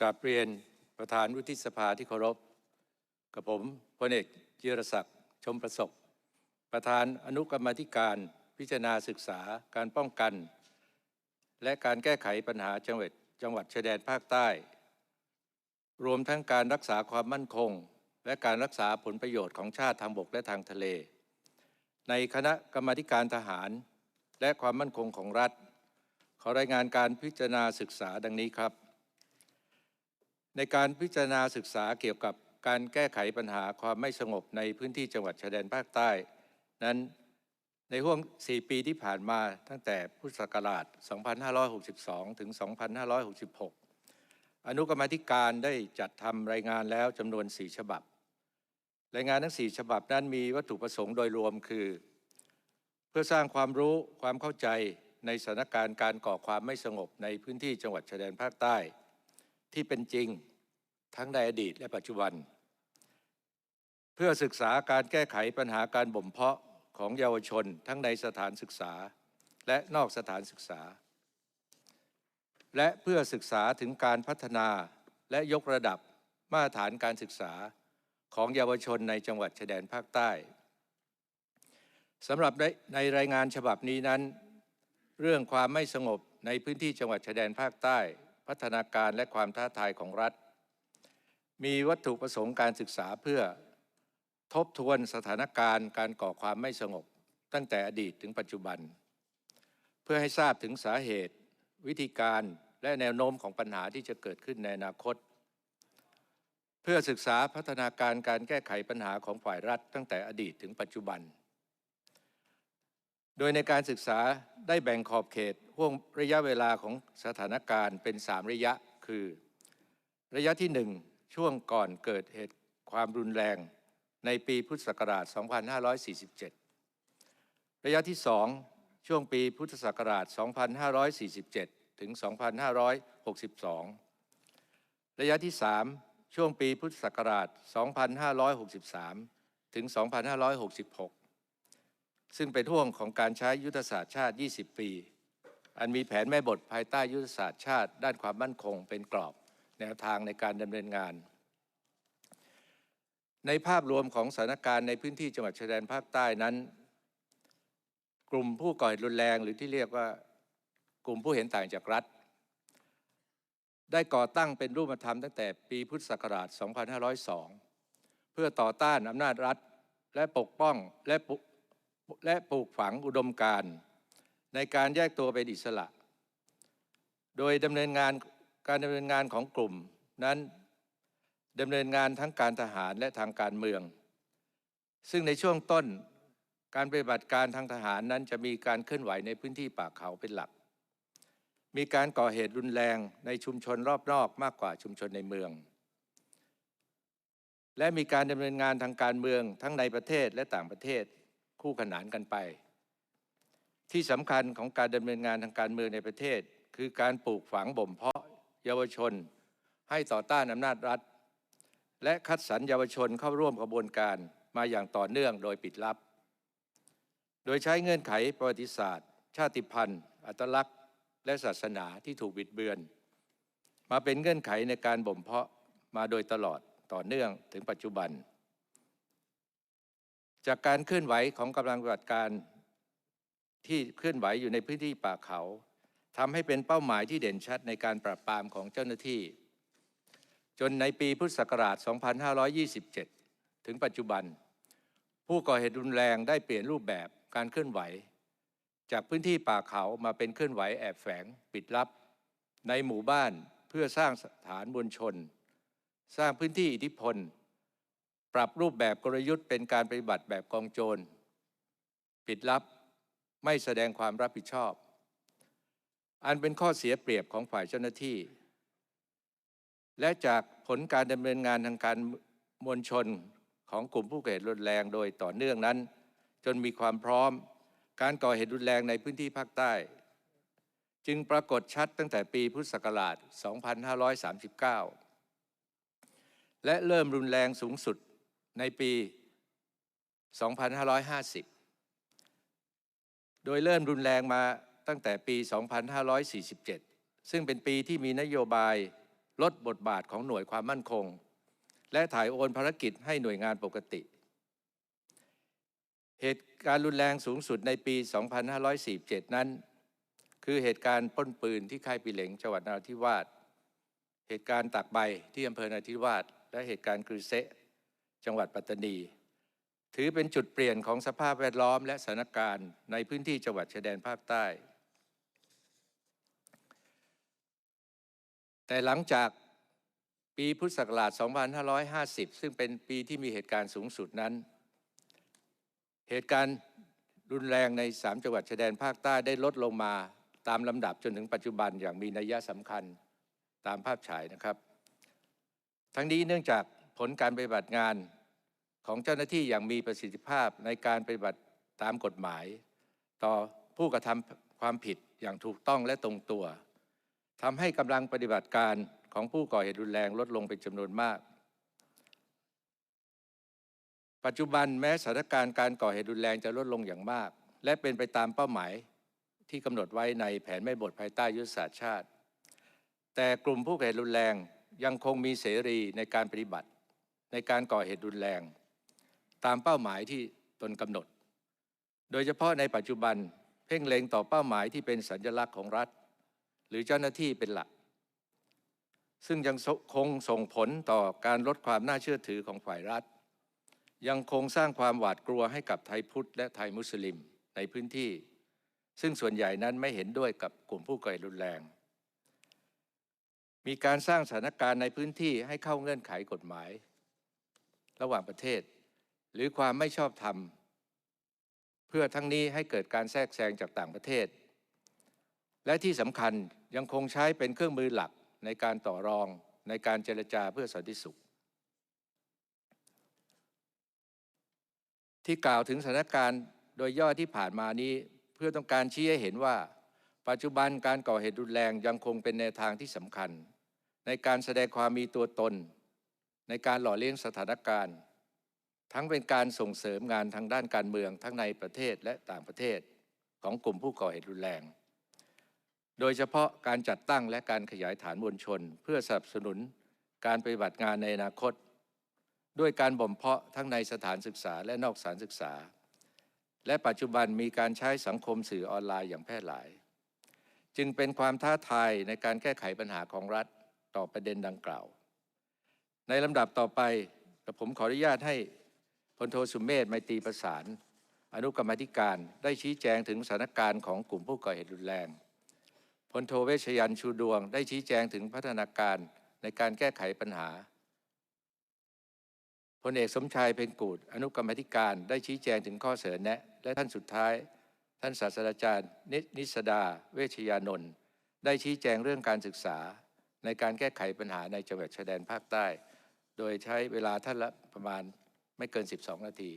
กราบเรียนประธานวุฒิสภาที่เคารพ กับผมพลเอกจิรศักดิ์ชมประสบประธานอนุกรรมธิการพิจารณาศึกษาการป้องกัน และการแก้ไขปัญหาจังหวัดจังหวัดชายแดนภาคใต้ รวมทั้งการรักษาความมั่นคง และการรักษาผลประโยชน์ของชาติทางบกและทางทะเล ในคณะกรรมธิการทหาร และความมั่นคงของรัฐ ขอรายงานการพิจารณาศึกษาดังนี้ครับ ในการพิจารณาศึกษาเกี่ยวกับการแก้ไขปัญหาความไม่สงบในพื้นที่จังหวัดชายแดนภาคใต้ นั้นในห่วง 4 ปีที่ผ่านมาตั้งแต่พุทธศักราช 2562 ถึง 2566 อนุกรรมธิการได้จัดทำรายงานแล้วจำนวน 4 ฉบับ รายงานทั้ง 4 ฉบับนั้นมีวัตถุประสงค์โดยรวมคือ เพื่อสร้างความรู้ความเข้าใจในสถานการณ์การก่อความไม่สงบในพื้นที่จังหวัดชายแดนภาคใต้ ที่เป็นจริงทั้งในอดีตและปัจจุบัน เพื่อศึกษาการแก้ไขปัญหาการบ่มเพาะของเยาวชนทั้งในสถานศึกษาและนอกสถานศึกษา และเพื่อศึกษาถึงการพัฒนาและยกระดับมาตรฐานการศึกษาของเยาวชนในจังหวัดชายแดนภาคใต้สำหรับในรายงานฉบับนี้นั้น เรื่องความไม่สงบในพื้นที่จังหวัดชายแดนภาคใต้ พัฒนาการและความท้าทายของรัฐ มีวัตถุประสงค์การศึกษาเพื่อทบทวนสถานการณ์การก่อความไม่สงบ ตั้งแต่อดีตถึงปัจจุบัน เพื่อให้ทราบถึงสาเหตุ วิธีการและแนวโน้มของปัญหาที่จะเกิดขึ้นในอนาคต เพื่อศึกษาพัฒนาการการแก้ไขปัญหาของฝ่ายรัฐ ตั้งแต่อดีตถึงปัจจุบัน โดยในการศึกษาได้แบ่งขอบเขตห่วงระยะเวลาของสถานการณ์เป็น 3 ระยะคือ ระยะที่ 1 ช่วงก่อนเกิดเหตุความรุนแรงในปีพุทธศักราช 2547 ระยะที่ 2 ช่วงปีพุทธศักราช 2547 ถึง 2562 ระยะที่ 3 ช่วงปีพุทธศักราช 2563 ถึง 2566 ซึ่งเป็นห่วงของการใช้ยุทธศาสตร์ชาติ 20 ปี อันมีแผนแม่บทภายใต้ยุทธศาสตร์ชาติ ด้านความมั่นคงเป็นกรอบแนวทางในการดำเนินงาน ในภาพรวมของสถานการณ์ในพื้นที่จังหวัดชายแดนภาคใต้นั้น กลุ่มผู้ก่อเหตุรุนแรงหรือที่เรียกว่ากลุ่มผู้เห็นต่างจากรัฐ ได้ก่อตั้งเป็นรูปธรรมตั้งแต่ปีพุทธศักราช 2502 เพื่อต่อต้านอำนาจรัฐและปกป้องและ และปลูกฝังอุดมการณ์ในการแยกตัวเป็นอิสระ โดยดำเนินงานการดำเนินงานของกลุ่มนั้นดำเนินงานทั้งการทหารและทางการเมือง ซึ่งในช่วงต้นการปฏิบัติการทางทหารนั้นจะมีการเคลื่อนไหวในพื้นที่ป่าเขาเป็นหลัก มีการก่อเหตุรุนแรงในชุมชนรอบนอกมากกว่าชุมชนในเมือง และมีการดำเนินงานทางการเมืองทั้งในประเทศและต่างประเทศ คู่ขนานกันไป ที่สำคัญของการดำเนินงานทางการเมืองในประเทศ คือการปลูกฝังบ่มเพาะเยาวชน ให้ต่อต้านอำนาจรัฐ และคัดสรรเยาวชนเข้าร่วมกระบวนการมาอย่างต่อเนื่องโดยปิดลับ โดยใช้เงื่อนไขประวัติศาสตร์ ชาติพันธุ์ อัตลักษณ์ และศาสนาที่ถูกบิดเบือน มาเป็นเงื่อนไขในการบ่มเพาะมาโดยตลอดต่อเนื่องถึงปัจจุบัน จากการเคลื่อนไหวของกำลังปฏิบัติการที่เคลื่อนไหวอยู่ในพื้นที่ป่าเขาทำให้เป็นเป้าหมายที่เด่นชัดในการปราบปรามของเจ้าหน้าที่ จนในปีพุทธศักราช 2527 ถึงปัจจุบัน ผู้ก่อเหตุรุนแรงได้เปลี่ยนรูปแบบการเคลื่อนไหว จากพื้นที่ป่าเขามาเป็นเคลื่อนไหวแอบแฝงปิดลับ ในหมู่บ้านเพื่อสร้างสถานมวลชน สร้างพื้นที่อิทธิพล รับรูปแบบกลยุทธ์เป็นการปฏิบัติแบบกองโจร ปิดลับไม่แสดงความรับผิดชอบ อันเป็นข้อเสียเปรียบของฝ่ายเจ้าหน้าที่ และจากผลการดำเนินงานทางการมวลชนของกลุ่มผู้ก่อเหตุรุนแรงโดยต่อเนื่องนั้น จนมีความพร้อมการก่อเหตุรุนแรงในพื้นที่ภาคใต้ จึงปรากฏชัดตั้งแต่ปีพุทธศักราช 2539 และเริ่มรุนแรงสูงสุด ในปี 2550 โดยเริ่มรุนแรงมาตั้งแต่ปี 2547 ซึ่งเป็นปีที่มีนโยบายลดบทบาทของหน่วยความมั่นคง และถ่ายโอนภารกิจให้หน่วยงานปกติ เหตุการณ์รุนแรงสูงสุดในปี 2547 นั้น คือเหตุการณ์ป้นปืนที่ค่ายปีเหลงจังหวัดนราธิวาส เหตุการณ์ตักใบที่อำเภอนราธิวาส และเหตุการณ์กรือเซะ จังหวัดปัตตานี ถือเป็นจุดเปลี่ยนของสภาพแวดล้อมและสถานการณ์ในพื้นที่จังหวัดชายแดนภาคใต้ แต่หลังจากปีพุทธศักราช 2550 ซึ่งเป็นปีที่มีเหตุการณ์สูงสุดนั้น เหตุการณ์รุนแรงใน 3 จังหวัดชายแดนภาคใต้ได้ลดลงมาตามลำดับจนถึงปัจจุบันอย่างมีนัยสำคัญตามภาพฉายนะครับ ทั้งนี้เนื่องจาก ผลการปฏิบัติงานของเจ้าหน้าที่อย่างมีประสิทธิภาพในการปฏิบัติตามกฎหมาย ต่อผู้กระทำความผิดอย่างถูกต้องและตรงตัวทำให้กำลังปฏิบัติการของผู้ก่อเหตุรุนแรงลดลงเป็นจำนวนมาก ปัจจุบันแม้สถานการณ์การก่อเหตุรุนแรงจะลดลงอย่างมาก และเป็นไปตามเป้าหมายที่กำหนดไว้ในแผนแม่บทภายใต้ยุทธศาสตร์ชาติ แต่กลุ่มผู้ก่อเหตุรุนแรงยังคงมีเสรีในการปฏิบัติ ในการก่อเหตุรุนแรง ตามเป้าหมายที่ตนกำหนด โดยเฉพาะในปัจจุบันเพ่งเล็งต่อเป้าหมายที่เป็นสัญลักษณ์ของรัฐ หรือเจ้าหน้าที่เป็นหลัก ซึ่งยังคงส่งผลต่อการลดความน่าเชื่อถือของฝ่ายรัฐ ยังคงสร้างความหวาดกลัวให้กับไทยพุทธและไทยมุสลิมในพื้นที่ ซึ่งส่วนใหญ่นั้นไม่เห็นด้วยกับกลุ่มผู้ก่อรุนแรง มีการสร้างสถานการณ์ในพื้นที่ให้เข้าเงื่อนไขกฎหมาย ระหว่างประเทศ หรือความไม่ชอบธรรม เพื่อทั้งนี้ให้เกิดการแทรกแซงจากต่างประเทศ และที่สำคัญยังคงใช้เป็นเครื่องมือหลักในการต่อรองในการเจรจาเพื่อสันติสุข ที่กล่าวถึงสถานการณ์โดยย่อที่ผ่านมานี้เพื่อต้องการชี้ให้เห็นว่า ปัจจุบันการก่อเหตุรุนแรงยังคงเป็นแนวทางที่สำคัญ ในการแสดงความมีตัวตน ในการหล่อเลี้ยงสถานการณ์ ทั้งเป็นการส่งเสริมงานทางด้านการเมืองทั้งในประเทศและต่างประเทศของกลุ่มผู้ก่อเหตุรุนแรง โดยเฉพาะการจัดตั้งและการขยายฐานมวลชน เพื่อสนับสนุนการปฏิบัติงานในอนาคต ด้วยการบ่มเพาะทั้งในสถานศึกษาและนอกสถานศึกษา และปัจจุบันมีการใช้สังคมสื่อออนไลน์อย่างแพร่หลาย จึงเป็นความท้าทายในการแก้ไขปัญหาของรัฐต่อประเด็นดังกล่าว ในลำดับต่อไปกับผมขออนุญาตให้พลโทสุมเมธไมตรีประสาน อนุกรรมธิการได้ชี้แจงถึงสถานการณ์ของกลุ่มผู้ก่อเหตุรุนแรงพลโทเวชยันชูดวง ได้ชี้แจงถึงพัฒนาการในการแก้ไขปัญหาพลเอกสมชายเพ็งกูดอนุกรรมธิการได้ชี้แจงถึงข้อเสนอแนะ และท่านสุดท้าย ท่านศาสตราจารย์นินิสดา เวชยานนท์ได้ชี้แจงเรื่องการศึกษา ในการแก้ไขปัญหาในจังหวัดชายแดนภาคใต้ โดยใช้เวลาท่านละประมาณไม่เกิน 12 นาที